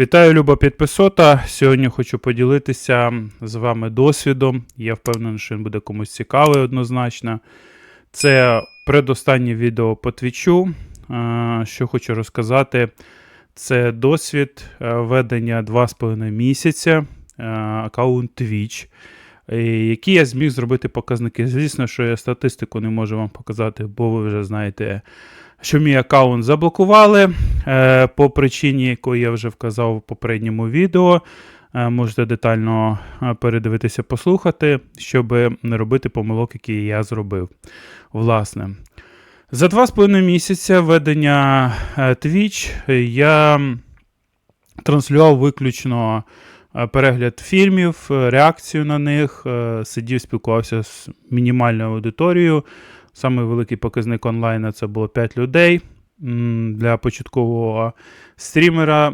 Вітаю, Люба підписота. Сьогодні хочу поділитися з вами досвідом. Я впевнений, що він буде комусь цікавий однозначно. Це предостаннє відео по твічу. Що хочу розказати, це досвід е, ведення 2,5 місяця е, аккаунт Twitch, е, який я зміг зробити показники. Звісно, що я статистику не можу вам показати, бо ви вже знаєте, що мій аккаунт заблокували е, по причині, яку я вже вказав в попередньому відео. Е, Можете детально передивитися, послухати, щоб не робити помилок, які я зробив. Власне. За 2,5 місяця ведення Twitch я транслював виключно перегляд фільмів, е, реакцію на них, е, сидів, спілкувався з мінімальною аудиторією. Самий великий показник онлайна це було 5 людей. Для початкового стрімера,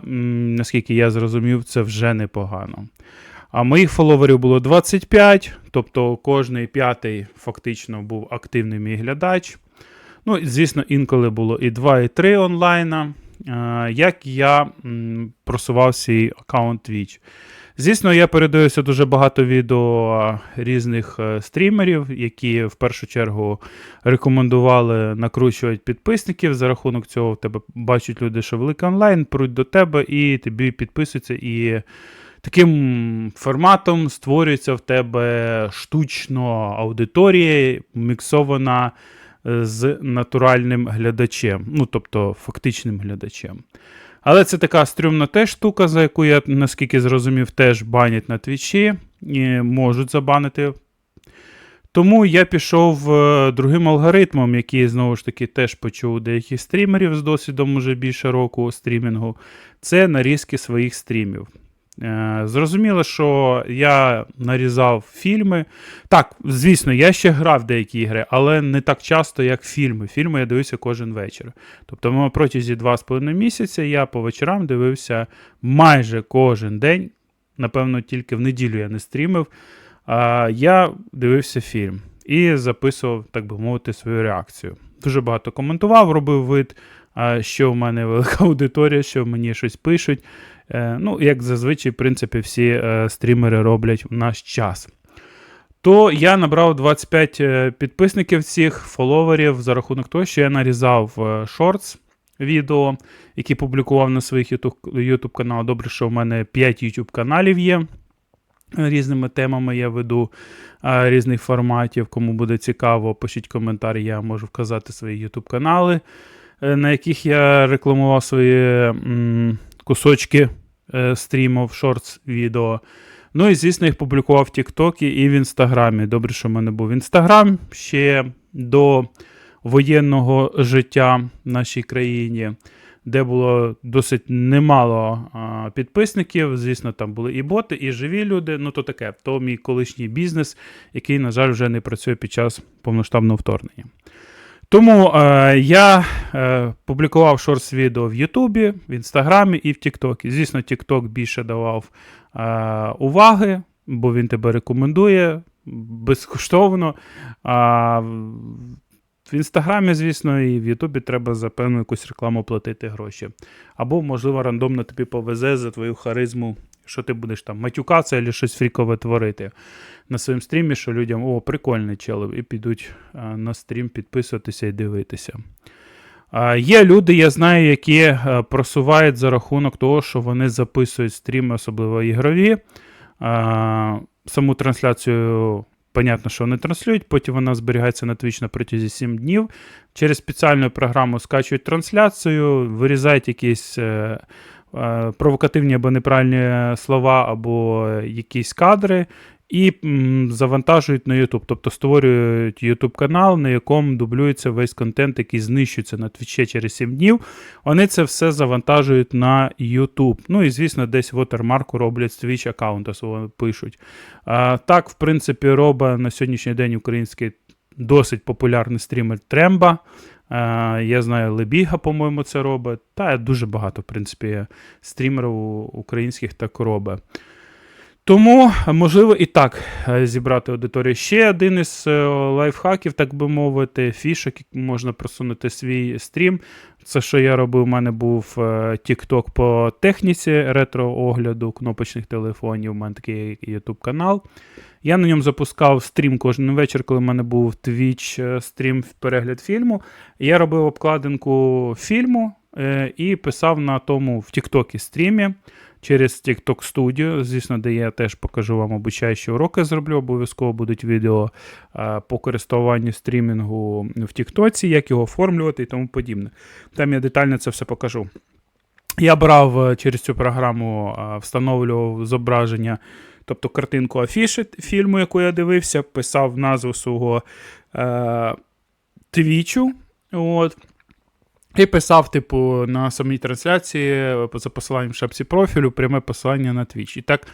наскільки я зрозумів, це вже непогано. А моїх фоловерів було 25, тобто кожний п'ятий фактично був активний мій глядач. Ну, звісно, інколи було і 2, і 3 онлайна. Е, Як я просував свій аккаунт Twitch. Звісно, я передивився дуже багато відео різних е, стрімерів, які в першу чергу рекомендували накручувати підписників. За рахунок цього в тебе бачать люди, що великий онлайн, пруть до тебе і тобі підписуються. І таким форматом створюється в тебе штучно аудиторія, міксована е, з натуральним глядачем, ну тобто фактичним глядачем. Але це така стрімна теж штука, за яку я, наскільки зрозумів, теж банять на твічі і можуть забанити. Тому я пішов е, другим алгоритмом, який знову ж таки теж почув у деяких стрімерів з досвідом уже більше року стрімінгу. Це нарізки своїх стрімів. Е, Зрозуміло, що я нарізав фільми. Так, звісно, я ще грав деякі ігри, але не так часто, як фільми. Фільми я дивився кожен вечір. Тобто, протязі 2,5 місяця я по вечорам дивився майже кожен день. Напевно, тільки в неділю я не стрімив. Я дивився фільм і записував, так би мовити, свою реакцію. Дуже багато коментував, робив вид, що в мене велика аудиторія, що мені щось пишуть. Е, Ну, як зазвичай, в принципі, всі е, стрімери роблять в наш час. То я набрав 25 е, підписників цих фоловерів за рахунок того, що я нарізав шортс відео, які публікував на своїх YouTube, каналах. Добре, що в мене 5 YouTube каналів є. Різними темами я веду різних форматів. Кому буде цікаво, пишіть коментар, я можу вказати свої YouTube канали, на яких я рекламував свої кусочки е, стрімів, шортс відео. Ну і, звісно, їх публікував в Тіктокі і в Інстаграмі. Добре, що в мене був Інстаграм ще до воєнного життя в нашій країні, де було досить немало а, підписників. Звісно, там були і боти, і живі люди. Ну, то таке, то мій колишній бізнес, який, на жаль, вже не працює під час повноштабного вторгнення. Тому е, я е, публікував шортс-відео в Ютубі, в Інстаграмі і в Тіктокі. Звісно, Тікток більше давав е, уваги, бо він тебе рекомендує безкоштовно. А в Інстаграмі, звісно, і в Ютубі треба за певну якусь рекламу платити гроші. Або, можливо, рандомно тобі повезе за твою харизму, що ти будеш там матюкатися або щось фрікове творити на своєму стрімі, що людям о, прикольний чел, і підуть на стрім підписуватися і дивитися. Є люди, я знаю, які а, просувають за рахунок того, що вони записують стріми, особливо ігрові. Саму трансляцію, понятно, що вони транслюють, потім вона зберігається на Twitch на протязі 7 днів. Через спеціальну програму скачують трансляцію, вирізають якісь. Е, Провокативні або неправильні слова, або якісь кадри, і завантажують на YouTube. Тобто створюють YouTube канал, на якому дублюється весь контент, який знищується на Twitch через 7 днів. Вони це все завантажують на YouTube. Ну і, звісно, десь вотермарку роблять з Twitch аккаунта свого пишуть. Так, в принципі, робить на сьогоднішній день український досить популярний стрімер Тремба. А, я знаю, Лебіга, по-моєму, це робить. Та дуже багато, в принципі, стрімерів українських так робить. Тому можливо і так е, зібрати аудиторію. Ще один із е, лайфхаків, так би мовити, фішок, можна просунути свій стрім. Це що я робив, у мене був е, TikTok по техніці ретро-огляду кнопочних телефонів. У мене такий YouTube канал. Я на ньому запускав стрім кожен вечір, коли в мене був Twitch стрім перегляд фільму. Я робив обкладинку фільму е, і писав на тому в TikTok стрімі через TikTok Studio, звісно, де я теж покажу вам обучаючі уроки зроблю. Обов'язково будуть відео по користуванню стрімінгу в TikTok, як його оформлювати і тому подібне. Там я детально це все покажу. Я брав е, через цю програму, встановлював зображення, тобто картинку афіші фільму, яку я дивився, писав назву свого е, твічу. От. І писав, типу, на самій трансляції за посиланням в шапці профілю, пряме посилання на Twitch. І так,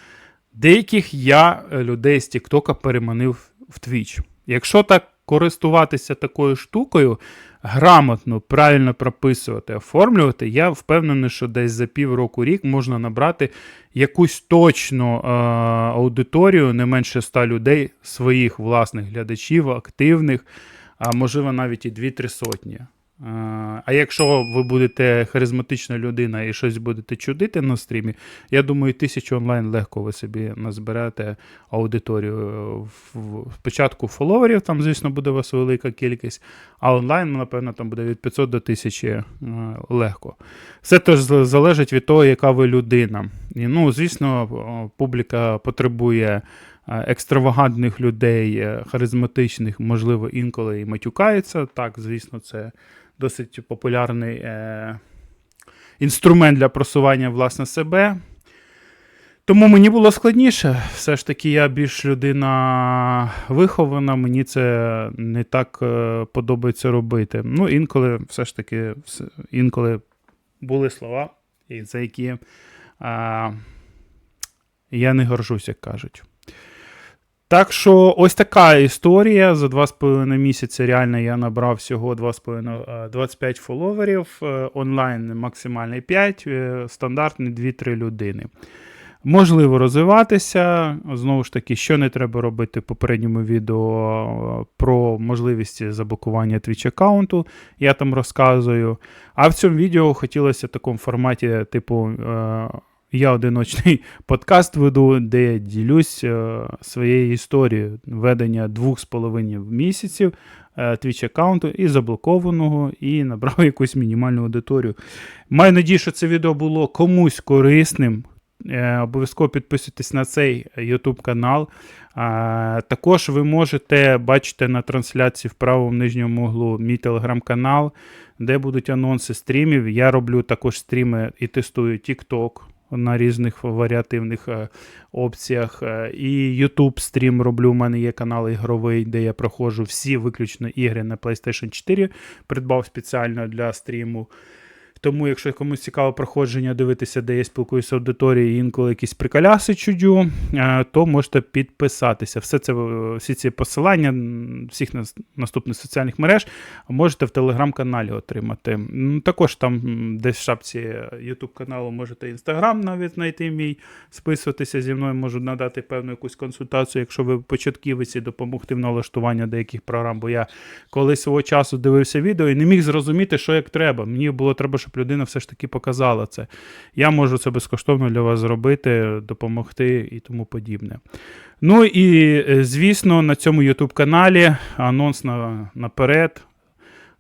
деяких я е, людей з Тіктока переманив в Twitch. Якщо так користуватися такою штукою, грамотно, правильно прописувати, оформлювати, я впевнений, що десь за півроку рік можна набрати якусь точну е- аудиторію, не менше 100 людей, своїх власних глядачів, активних, а можливо навіть і 2-3 сотні. А якщо ви будете харизматична людина і щось будете чудити на стрімі, я думаю, тисячу онлайн легко ви собі назберете аудиторію. Спочатку фоловерів, там, звісно, буде у вас велика кількість, а онлайн, напевно, там буде від 500 до 1000 легко. Все теж залежить від того, яка ви людина. І, ну, Звісно, публіка потребує. Екстравагантних людей, е, харизматичних, можливо, інколи і матюкається. Так, звісно, це досить популярний е, інструмент для просування власне себе. Тому мені було складніше. Все ж таки, я більш людина вихована, мені це не так е, подобається робити. Ну, інколи все ж таки, інколи були слова, за які е, я не горжусь, як кажуть. Так що ось така історія. За 2,5 місяці реально я набрав всього 2,5, 25 е, фоловерів, е, онлайн максимальний 5, е, стандартний 2-3 людини. Можливо розвиватися. Знову ж таки, що не треба робити в попередньому відео про можливість заблокування Twitch аккаунту, я там розказую. А в цьому відео хотілося в такому форматі, типу. Я одиночний подкаст веду, де я ділюсь е, своєю історією ведення двох з половиною місяців твіч аккаунту і заблокованого, і набрав якусь мінімальну аудиторію. Маю надію, що це відео було комусь корисним. Е, обов'язково підписуйтесь на цей YouTube канал. Також ви можете бачити на трансляції в правому нижньому углу мій телеграм-канал, де будуть анонси стрімів. Я роблю також стріми і тестую TikTok на різних варіативних е, опціях. Е, і YouTube стрім роблю. У мене є канал ігровий, де я проходжу всі виключно ігри на PlayStation 4. Придбав спеціально для стріму. Тому, якщо комусь цікаво проходження, дивитися, де я спілкуюся з аудиторією, інколи якісь приколяси чудю, е, то можете підписатися. Все це, Всі ці посилання всіх наступних соціальних мереж можете в телеграм-каналі отримати. Також там десь в шапці YouTube каналу можете інстаграм навіть знайти мій, списуватися зі мною, можу надати певну якусь консультацію, якщо ви початківець допомогти в налаштуванні деяких програм. Бо я колись свого часу дивився відео і не міг зрозуміти, що як треба. Мені було треба, щоб щоб людина все ж таки показала це. Я можу це безкоштовно для вас зробити, допомогти і тому подібне. Ну і, е, звісно, на цьому YouTube каналі анонс на, наперед.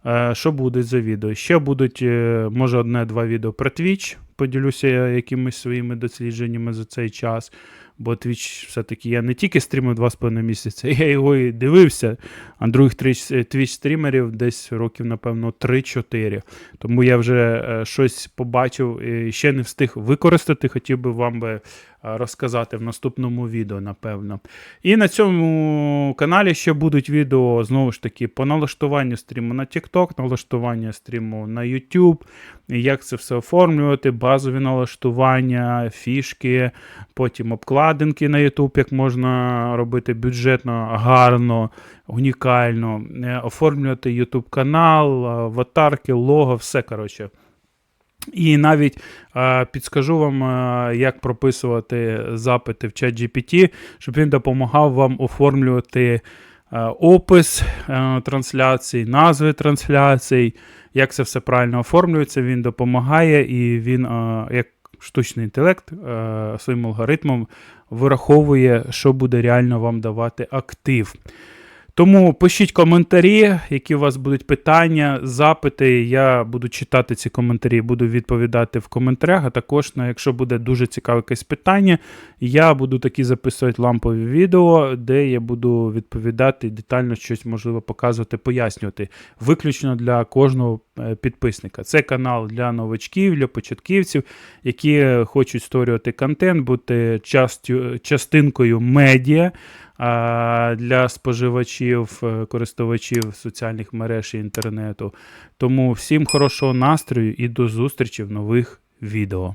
Е, що буде за відео? Ще будуть, е, може, одне-два відео про Twitch. Поділюся якимись своїми дослідженнями за цей час. Бо Twitch все-таки я не тільки стрімив 2,5 місяця, я його і дивився. А других Twitch стрімерів десь років, напевно, 3-4. Тому я вже е, щось побачив і ще не встиг використати. Хотів би вам би розказати в наступному відео, напевно. І на цьому каналі ще будуть відео, знову ж таки, по налаштуванню стріму на TikTok, налаштування стріму на YouTube, як це все оформлювати, базові налаштування, фішки, потім обкладинки на YouTube, як можна робити бюджетно, гарно, унікально, е, оформлювати YouTube канал, аватарки, лого, все коротше. І навіть е, підскажу вам, е, як прописувати запити в чат GPT, щоб він допомагав вам оформлювати е, опис е, трансляцій, назви трансляцій, як це все правильно оформлюється. Він допомагає і він, е, як штучний інтелект, е, своїм алгоритмом вираховує, що буде реально вам давати актив. Тому пишіть коментарі, які у вас будуть питання, запити. Я буду читати ці коментарі, буду відповідати в коментарях. А також, ну, якщо буде дуже цікаве якесь питання, я буду такі записувати лампові відео, де я буду відповідати детально щось можливо показувати, пояснювати. Виключно для кожного е, підписника. Це канал для новачків, для початківців, які хочуть створювати контент, бути частю, частинкою медіа для споживачів, е, користувачів соціальних мереж і інтернету. Тому всім хорошого настрою і до зустрічі в нових відео.